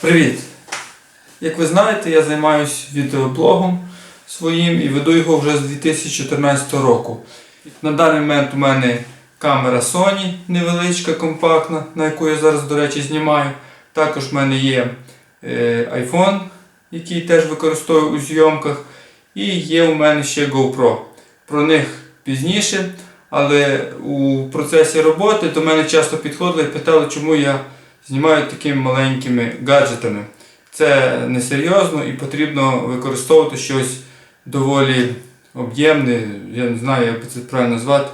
Привіт! Як ви знаєте, я займаюся відеоблогом своїм і веду його вже з 2014 року. На даний момент у мене камера Sony невеличка, компактна, на яку я зараз, до речі, знімаю. Також в мене є е, iPhone, який теж використовую у зйомках. І є у мене ще GoPro. Про них пізніше, але у процесі роботи до мене часто підходили і питали, чому я знімаю такими маленькими гаджетами. Це несерйозно і потрібно використовувати щось доволі об'ємне, я не знаю, як би це правильно назвати.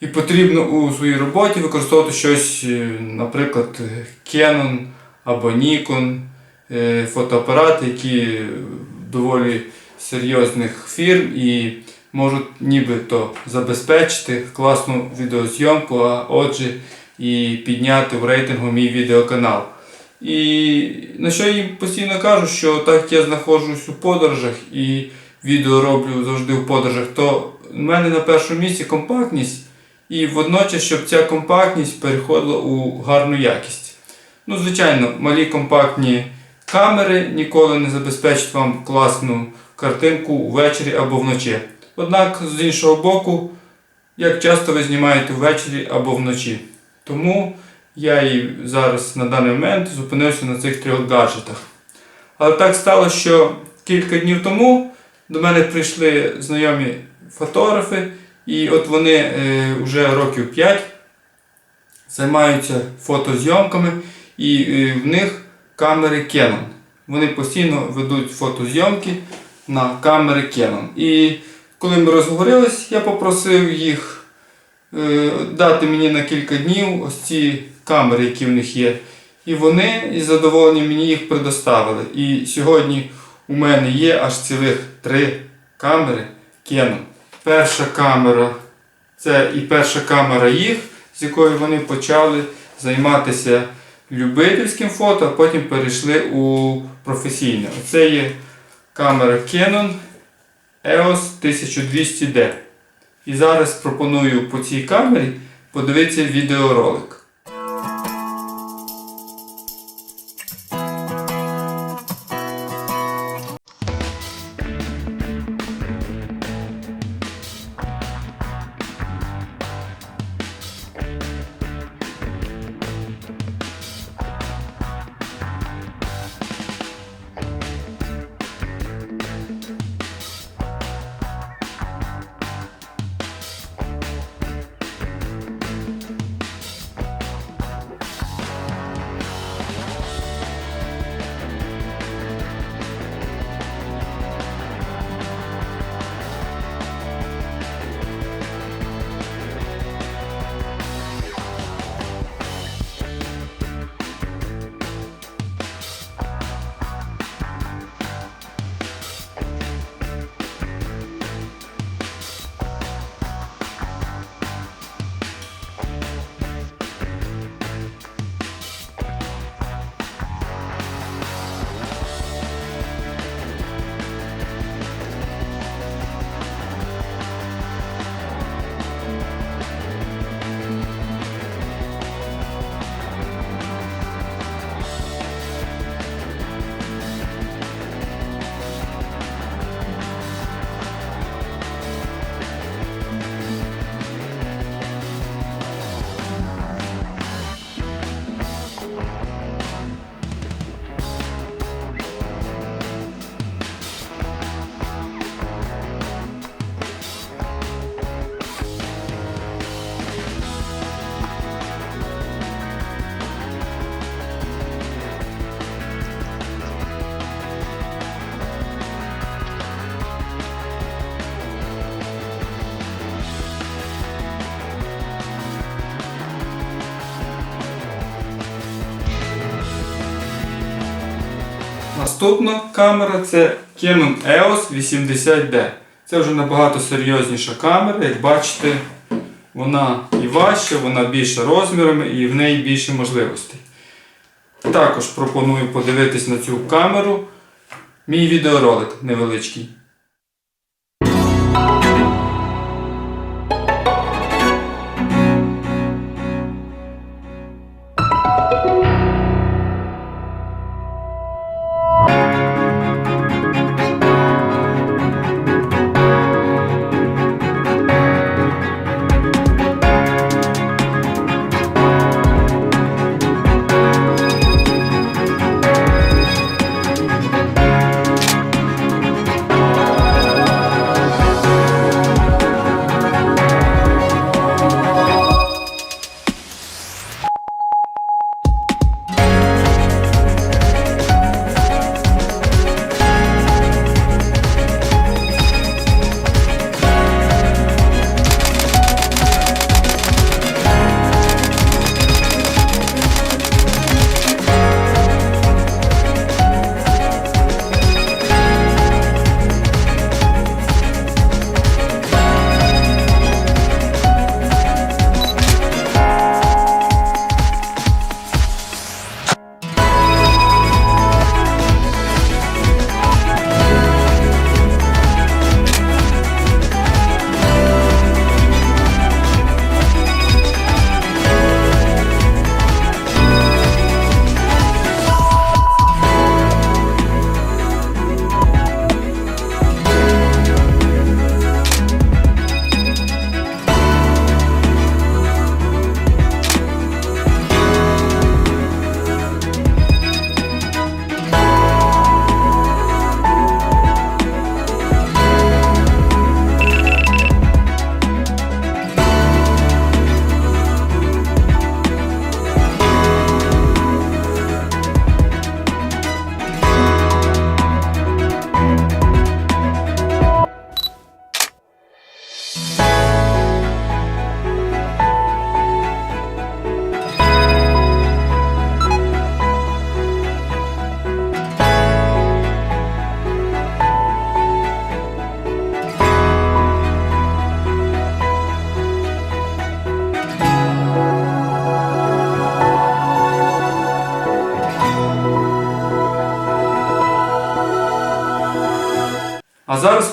І потрібно у своїй роботі використовувати щось, е, наприклад, Canon або Nikon, фотоапарати, які доволі серйозних фірм і можуть нібито забезпечити класну відеозйомку, а отже і підняти в рейтингу мій відеоканал. І на що я їм постійно кажу, що так як я знаходжусь у подорожах і відео роблю завжди у подорожах, то в мене на першому місці компактність і водночас, щоб ця компактність переходила у гарну якість. Ну, звичайно, малі компактні камери ніколи не забезпечать вам класну картинку ввечері або вночі. Однак, з іншого боку, як часто ви знімаєте ввечері або вночі. Тому я і зараз на даний момент зупинився на цих трьох гаджетах. Але так сталося, що кілька днів тому до мене прийшли знайомі фотографи, і от вони е, вже років 5 займаються фотозйомками, і е, в них камери Canon. Вони постійно ведуть фотозйомки на камери Canon. І коли ми розговорились, я попросив їх е, дати мені на кілька днів ось ці камери, які в них є. І вони із задоволенням мені їх предоставили. І сьогодні у мене є аж цілих три камери Canon. Перша камера це і перша камера їх, з якою вони почали займатися любительським фото, а потім перейшли у професійне. Оце є камера Canon EOS 1200D. І зараз пропоную по цій камері подивитися відеоролик. Наступна камера це Canon EOS 80D. Це вже набагато серйозніша камера, як бачите, вона і важча, вона більша розмірами і в неї більше можливостей. Також пропоную подивитись на цю камеру мій відеоролик невеличкий.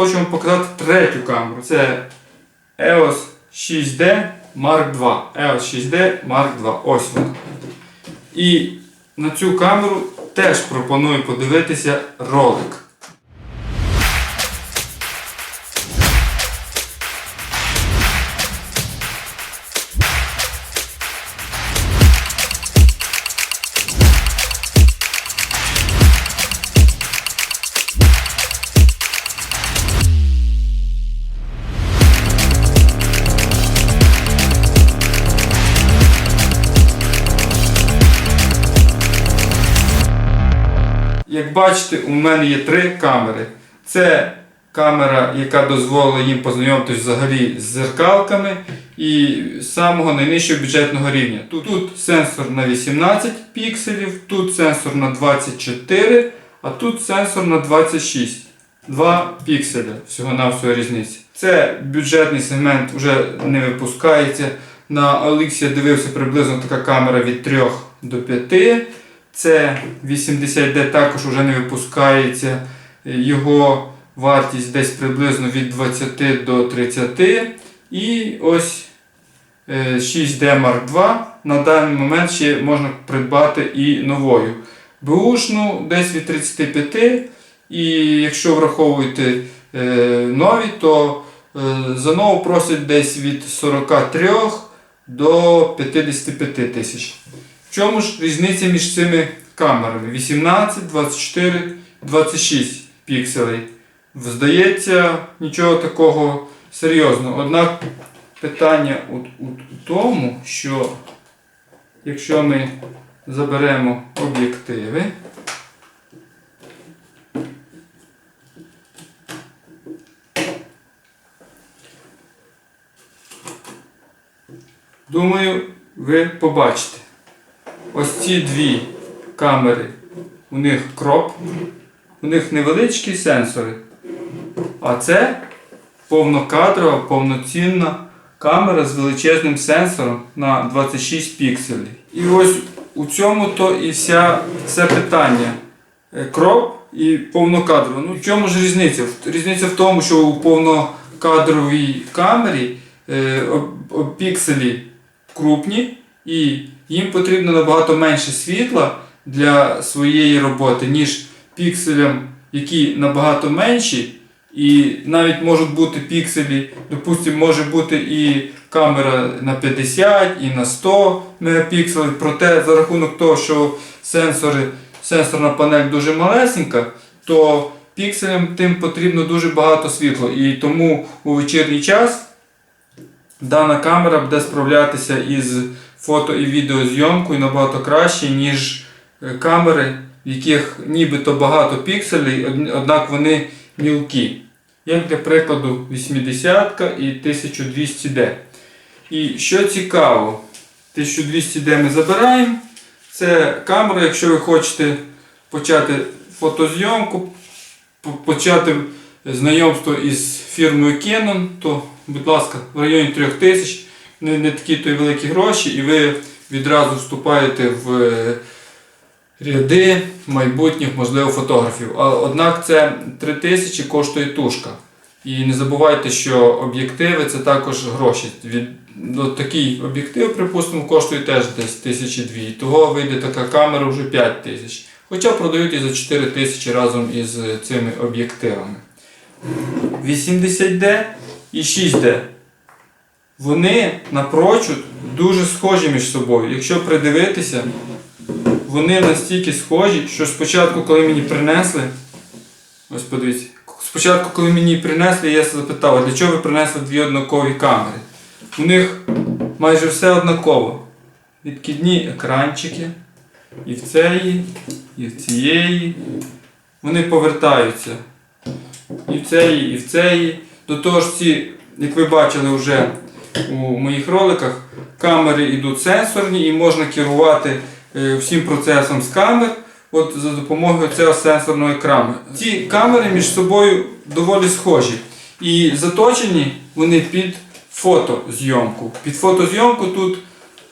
Вам показати третю камеру. Це EOS 6D Mark II. EOS 6D Mark II. Ось вона. І на цю камеру теж пропоную подивитися ролик. Як бачите, у мене є три камери. Це камера, яка дозволить їм познайомитись взагалі з зеркалками і самого найнижчого бюджетного рівня. Тут, тут сенсор на 18 пікселів, тут сенсор на 24, а тут сенсор на 26. 2 пікселя всього на всього різниці. Це бюджетний сегмент вже не випускається. На Олексі я дивився приблизно така камера від 3 до 5. Це 80D також вже не випускається. Його вартість десь приблизно від 20 до 30. І ось е, 6D Mark II на даний момент ще можна придбати і новою. Бушну десь від 35. І якщо враховуєте е, нові, то е, за нову просять десь від 43 до 55 тисяч. В чому ж різниця між цими камерами? 18, 24, 26 пікселей. Здається, нічого такого серйозного. Однак питання у, тому, що якщо ми заберемо об'єктиви, думаю, ви побачите. Ось ці дві камери, у них кроп, у них невеличкі сенсори. А це повнокадрова, повноцінна камера з величезним сенсором на 26 пікселів. І ось у цьому то і вся це питання. Е, Кроп і повнокадрово. Ну в чому ж різниця? Різниця в тому, що у повнокадровій камері е, пікселі крупні і їм потрібно набагато менше світла для своєї роботи, ніж пікселям, які набагато менші. І навіть можуть бути пікселі, допустимо, може бути і камера на 50, і на 100 мегапікселів. Проте за рахунок того, що сенсори, сенсорна панель дуже малесенька, то пікселям тим потрібно дуже багато світла. І тому у вечірній час дана камера буде справлятися із фото і відеозйомкою набагато краще, ніж е, камери, в яких нібито багато пікселей, однак вони мілкі. Як для прикладу 80 і 1200D. І що цікаво, 1200D ми забираємо. Це камера, якщо ви хочете почати фотозйомку, почати знайомство із фірмою Canon, то, будь ласка, в районі 3000, не, не такі то й великі гроші, і ви відразу вступаєте в е, ряди майбутніх, можливо, фотографів. А, однак це 3000 коштує тушка. І не забувайте, що об'єктиви це також гроші. Від, ну, такий об'єктив, припустимо, коштує теж десь тисячі дві. Того вийде така камера вже 5 тисяч. Хоча продають і за 4 тисячі разом із цими об'єктивами. 80D і 6D. Вони напрочуд дуже схожі між собою. Якщо придивитися, вони настільки схожі, що спочатку, коли мені принесли, ось подивіться, спочатку, коли мені принесли, я запитав, для чого ви принесли дві однакові камери? У них майже все однаково. Відкидні екранчики, і в цієї, і в цієї. Вони повертаються. І в цієї, і в цієї. До того ж, ці, як ви бачили вже у моїх роликах, камери йдуть сенсорні і можна керувати е, всім процесом з камер от за допомогою цього сенсорного екрану. Ці камери між собою доволі схожі. І заточені вони під фотозйомку. Під фотозйомку тут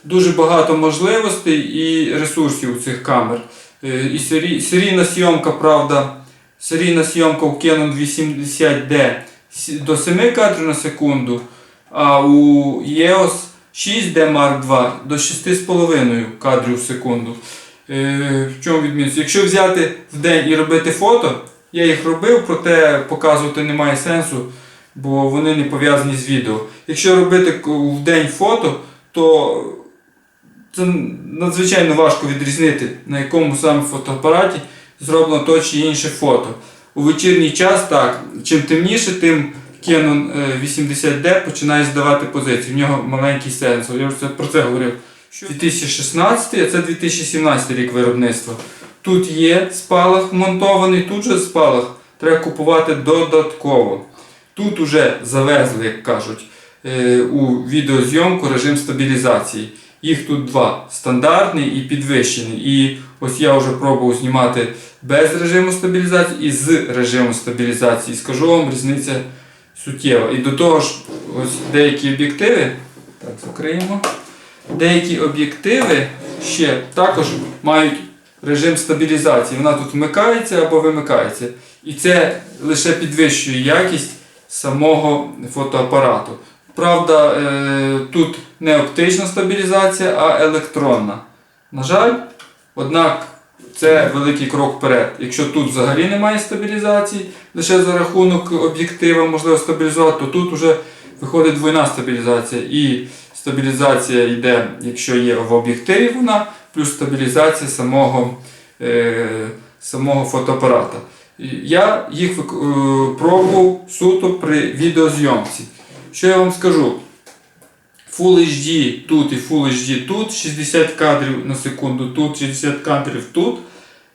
дуже багато можливостей і ресурсів у цих камер. Е, І сері- серійна зйомка, правда, серійна зйомка у Canon 80D до 7 кадрів на секунду, а у EOS 6D Mark II до 6,5 кадрів в секунду. Е, В чому відмінність? Якщо взяти в день і робити фото, я їх робив, проте показувати немає сенсу, бо вони не пов'язані з відео. Якщо робити в день фото, то це надзвичайно важко відрізнити, на якому саме фотоапараті зроблено то чи інше фото. У вечірній час так, чим темніше, тим Canon е, 80D починає здавати позиції. В нього маленький сенсор. Я вже про це говорив. Що 2016, а це 2017 рік виробництва. Тут є спалах вмонтований, тут же спалах треба купувати додатково. Тут уже завезли, як кажуть, е, у відеозйомку режим стабілізації. Їх тут два: стандартний і підвищений. І ось я вже пробував знімати без режиму стабілізації і з режимом стабілізації. Скажу вам, різниця суттєва. І до того ж, ось деякі об'єктиви, так, закриємо. Деякі об'єктиви ще також мають режим стабілізації. Вона тут вмикається або вимикається. І це лише підвищує якість самого фотоапарату. Правда, е, тут не оптична стабілізація, а електронна. На жаль, однак це великий крок вперед. Якщо тут взагалі немає стабілізації, лише за рахунок об'єктива можливо стабілізувати, то тут вже виходить двойна стабілізація. І стабілізація йде, якщо є в об'єктиві вона, плюс стабілізація самого, е, самого фотоапарата. Я їх е, пробував суто при відеозйомці. Що я вам скажу? Full HD тут і Full HD тут, 60 кадрів на секунду тут, 60 кадрів тут.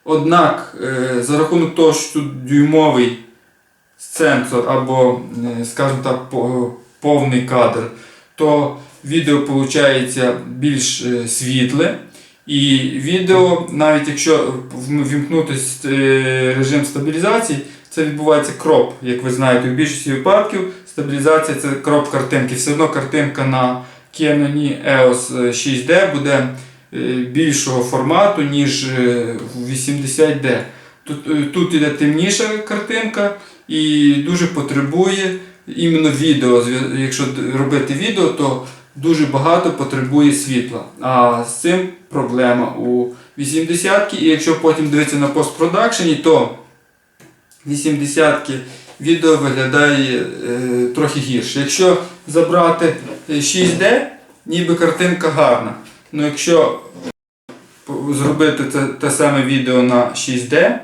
Однак, е, за рахунок того, що тут дюймовий сенсор або, е, скажімо так, повний кадр, то відео виходить більш е, світле. І відео, навіть якщо вімкнути режим стабілізації, це відбувається кроп. Як ви знаєте, у більшості випадків стабілізація це кроп картинки. Все одно картинка на Canon EOS 6D буде е, більшого формату, ніж е, в 80D. Тут, е, тут іде темніша картинка і дуже потребує іменно відео. Якщо робити відео, то дуже багато потребує світла. А з цим проблема у 80-ки. І якщо потім дивитися на постпродакшені, то 80-ки відео виглядає е, трохи гірше. Якщо забрати е, 6D, ніби картинка гарна. Ну якщо зробити те, те саме відео на 6D е,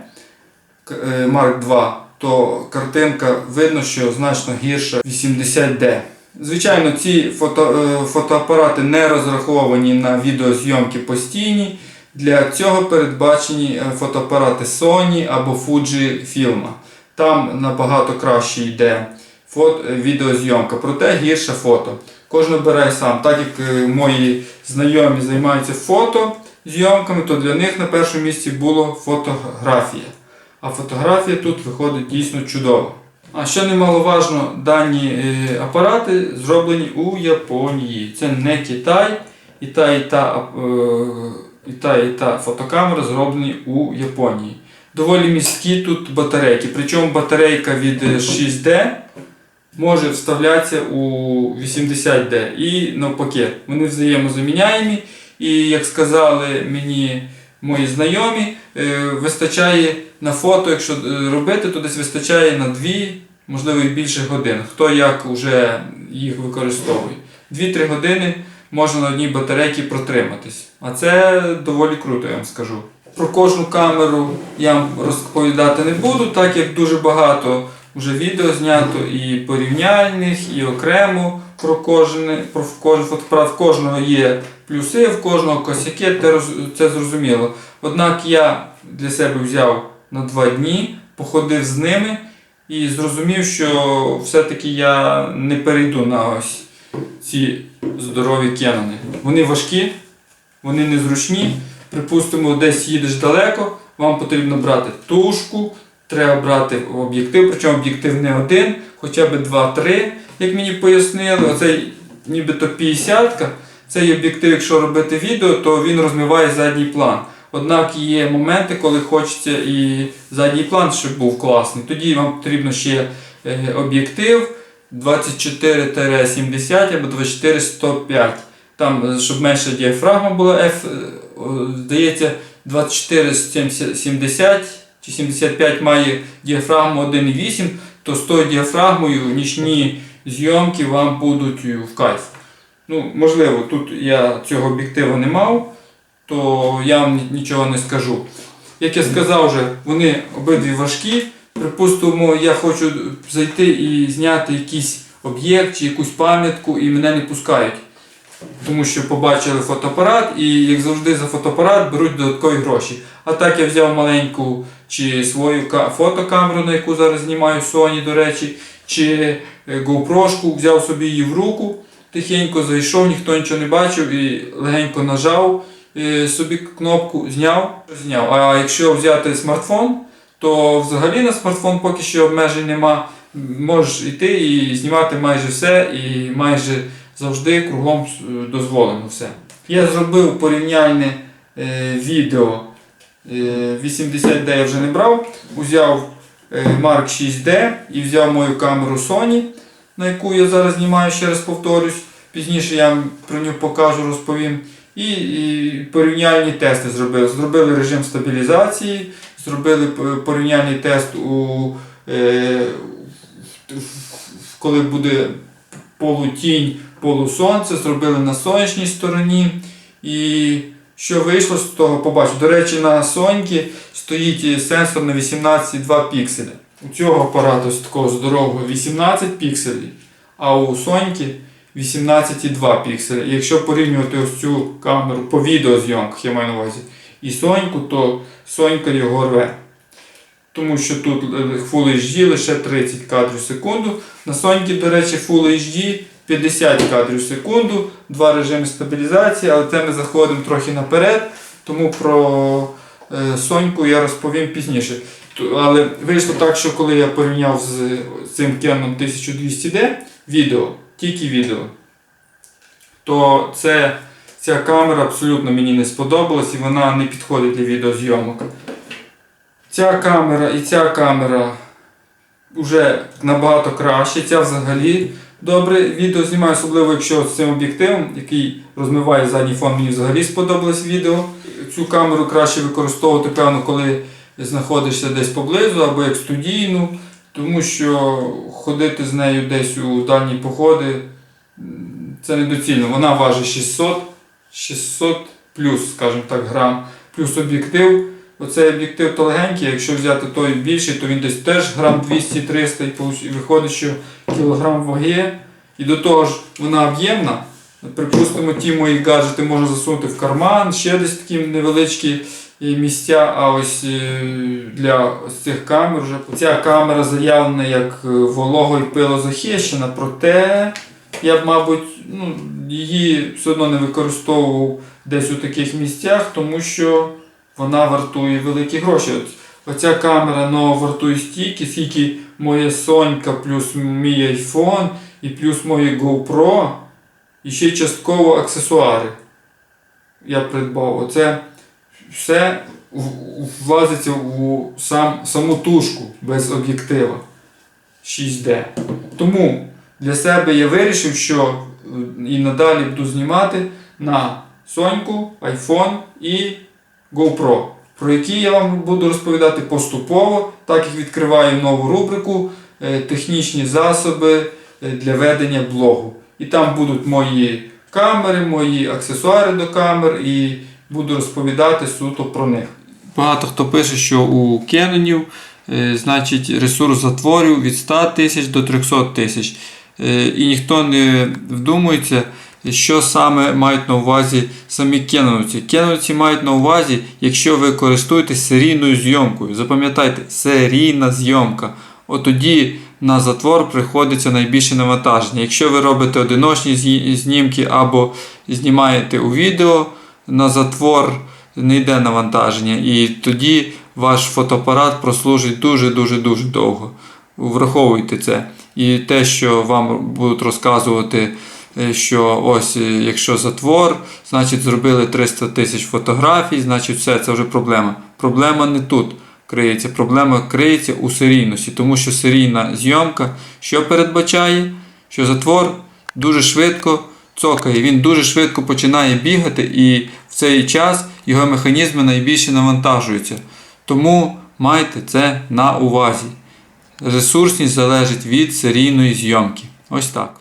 Mark II, то картинка видно, що значно гірша 80D. Звичайно, ці фото, е, фотоапарати не розраховані на відеозйомки постійні. Для цього передбачені е, фотоапарати Sony або Fujifilm. Там набагато краще йде фото, е, відеозйомка, проте гірше фото. Кожен бере сам. Так як е, мої знайомі займаються фотозйомками, то для них на першому місці було фотографія. А фотографія тут виходить дійсно чудово. А що немаловажно, дані е, апарати зроблені у Японії. Це не Китай, і та, і та, і та, і та фотокамера зроблені у Японії. Доволі міські тут батарейки. Причому батарейка від 6D може вставлятися у 80D і навпаки. Вони взаємозаміняємі. І як сказали мені мої знайомі, е, вистачає на фото, якщо е, робити, то десь вистачає на 2, можливо і більше годин. Хто як вже їх використовує. 2-3 години можна на одній батарейці протриматись. А це доволі круто, я вам скажу. Про кожну камеру я вам розповідати не буду, так як дуже багато вже відео знято і порівняльних, і окремо про кожен, про кожен фотоапарат. В кожного є плюси, в кожного косяки, це зрозуміло. Однак я для себе взяв на два дні, походив з ними і зрозумів, що все-таки я не перейду на ось ці здорові кенони. Вони важкі, вони незручні. Припустимо, десь їдеш далеко, вам потрібно брати тушку, треба брати об'єктив, причому об'єктив не один, хоча б 2-3, як мені пояснили. Оцей нібито 50-ка, цей об'єктив, якщо робити відео, то він розмиває задній план. Однак є моменти, коли хочеться і задній план, щоб був класний. Тоді вам потрібно ще е, об'єктив 24-70 або 24-105. Там, е, щоб менша діафрагма була F, е, здається, 24-70 чи 75 має діафрагму 1,8, то з тою діафрагмою нічні зйомки вам будуть в кайф. Ну, можливо, тут я цього об'єктиву не мав, то я вам нічого не скажу. Як я сказав вже, вони обидві важкі. Припустимо, я хочу зайти і зняти якийсь об'єкт чи якусь пам'ятку, і мене не пускають. Тому що побачили фотоапарат, і як завжди за фотоапарат беруть додаткові гроші. А так я взяв маленьку чи свою фотокамеру, на яку зараз знімаю Sony, до речі, чи е, GoPro, взяв собі її в руку, тихенько зайшов, ніхто нічого не бачив і легенько нажав е, собі кнопку, зняв, зняв. А якщо взяти смартфон, то взагалі на смартфон поки що обмежень нема. Можеш йти і знімати майже все, і майже завжди кругом е, дозволено все. Я зробив порівняльне е, відео е, 80D я вже не брав. Узяв е, Mark 6D і взяв мою камеру Sony, на яку я зараз знімаю, ще раз повторюсь. Пізніше я вам про нього покажу, розповім. І, і порівняльні тести зробили. Зробили режим стабілізації, зробили порівняльний тест у е, коли буде полутінь, полусонце, зробили на сонячній стороні. І що вийшло з того, побачу. До речі, на Соньки стоїть сенсор на 18,2 пікселя. У цього апарату з такого здорового 18 пікселів, а у Соньки 18,2 пікселя. І якщо порівнювати ось цю камеру по відеозйомках, я маю на увазі, і Соньку, то Сонька його рве. Тому що тут е, Full HD лише 30 кадрів в секунду. На Соньки, до речі, Full HD 50 кадрів в секунду, два режими стабілізації, але це ми заходимо трохи наперед, тому про е, Соньку я розповім пізніше. Але вийшло так, що коли я порівняв з цим Canon 1200D відео, тільки відео, то це, ця камера абсолютно мені не сподобалась і вона не підходить для відеозйомок. Ця камера і ця камера вже набагато краще. Ця взагалі добре відео знімає, особливо якщо з цим об'єктивом, який розмиває задній фон, мені взагалі сподобалось відео. Цю камеру краще використовувати, певно, коли знаходишся десь поблизу або як студійну, тому що ходити з нею десь у дальні походи це недоцільно. Вона важить 600, 600 плюс, скажімо так, грам, плюс об'єктив. Оцей об'єктив то легенький, якщо взяти той більший, то він десь теж грам 200-300 і виходить, що кілограм ваги. І до того ж вона об'ємна. Припустимо, ті мої гаджети можна засунути в карман, ще десь такі невеличкі е, місця, а ось е, для ось цих камер вже ця камера заявлена як е, волого і пилозахищена, проте я б, мабуть, ну, її все одно не використовував десь у таких місцях, тому що вона вартує великі гроші. От, оця камера нова вартує стільки, скільки моя Сонька, плюс мій iPhone і плюс моє GoPro, і ще частково аксесуари. Я придбав. Оце все в- в- влазиться у сам, саму тушку без об'єктива 6D. Тому для себе я вирішив, що е, і надалі буду знімати на Соньку, iPhone і GoPro, про які я вам буду розповідати поступово, так як відкриваю нову рубрику е, Технічні засоби е, для ведення блогу. І там будуть мої камери, мої аксесуари до камер, і буду розповідати суто про них. Багато хто пише, що у Кенонів е, значить ресурс затворів від 100 тисяч до 300 тисяч. І ніхто не вдумується, що саме мають на увазі самі кеноновці. Кеноновці мають на увазі, якщо ви користуєтесь серійною зйомкою. Запам'ятайте, серійна зйомка. От тоді на затвор приходиться найбільше навантаження. Якщо ви робите одиночні знімки або знімаєте у відео, на затвор не йде навантаження, і тоді ваш фотоапарат прослужить дуже-дуже дуже довго. Враховуйте це. І те, що вам будуть розказувати, що ось е, якщо затвор, значить зробили 300 тисяч фотографій, значить все, це вже проблема. Проблема не тут криється, проблема криється у серійності, тому що серійна зйомка, що передбачає, що затвор дуже швидко цокає, він дуже швидко починає бігати, і в цей час його механізми найбільше навантажуються. Тому майте це на увазі. Ресурсність залежить від серійної зйомки. Ось так.